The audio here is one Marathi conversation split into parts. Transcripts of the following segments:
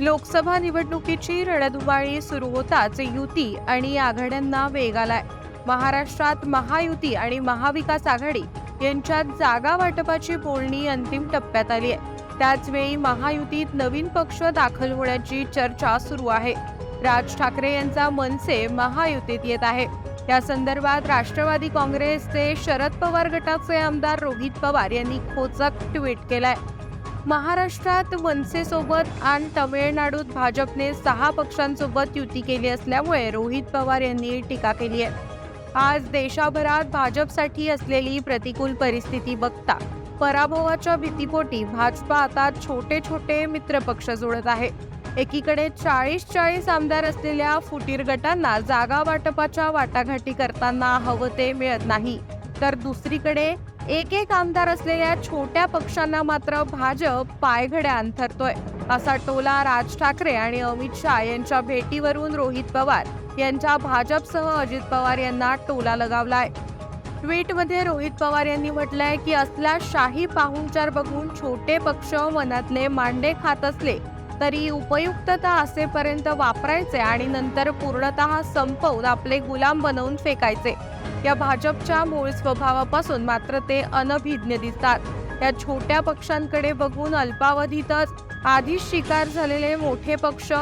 लोकसभा निवडणुकीची रणधुमाळी सुरू होताच युती आणि आघाड्यांना वेग आलाय. महाराष्ट्रात महायुती आणि महाविकास आघाडी यांच्यात जागा वाटपाची बोलणी अंतिम टप्प्यात आली आहे त्याचवेळी महायुतीत नवीन पक्ष दाखल होण्याची चर्चा सुरू आहे. राज ठाकरे यांचा मनसे महायुतीत येत आहे. या संदर्भात राष्ट्रवादी काँग्रेसचे शरद पवार गटाचे आमदार रोहित पवार यांनी खोचक ट्विट केलाय. महाराष्ट्रात मनसेसोबत आणि तमिळनाडूत भाजपने सहा पक्षांसोबत युती केली असल्यामुळे रोहित पवार यांनी टीका केली आहे. आज देशाभरात भाजपसाठी असलेली प्रतिकूल परिस्थिती बघता पराभवाच्या भीतीपोटी भाजपा आता छोटे छोटे मित्रपक्ष जोडत आहे. एकीकडे चाळीस चाळीस आमदार असलेल्या फुटीर गटांना जागा वाटपाच्या वाटाघाटी करताना हवं ते मिळत नाही. तर दुसरीकडे एक एक आमदार असलेल्या छोट्या पक्षांना मात्र भाजप पायघड्या अंथरतोय असा टोला राज ठाकरे आणि अमित शहा यांच्या भेटीवरून रोहित पवार यांच्या भाजपसह अजित पवार यांना टोला लगावलाय. ट्विटमध्ये रोहित पवार यांनी म्हटलंय की असल्या शाही पाहुणचार बघून छोटे पक्ष मनातले मांडे खात असले तरी उपयुक्तता असेपर्यंत वापरायचे आणि नंतर पूर्णतः संपवून आपले गुलाम बनवून फेकायचे. या भाजपच्या मूळ स्वभावापासून मात्र ते अनभिज्ञ दिसतात. या छोट्या पक्षांकडे बघून अल्पावधीतच आधीच शिकार झालेले मोठे पक्ष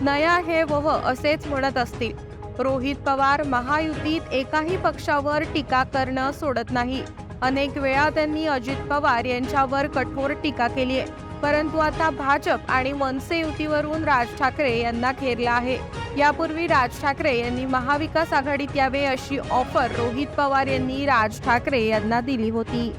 नया हे वह असेच म्हणत असतील. रोहित पवार महायुतीत एकाही पक्षावर टीका करणं सोडत नाही. अनेक वेळा त्यांनी अजित पवार यांच्यावर कठोर टीका केली आहे परंतु आता भाजप आणि मनसे युतीवरून राज ठाकरे यांना घेरला आहे. यापूर्वी राज ठाकरे यांनी महाविकास आघाडीत यावे अशी ऑफर रोहित पवार यांनी राज ठाकरे यांना दिली होती.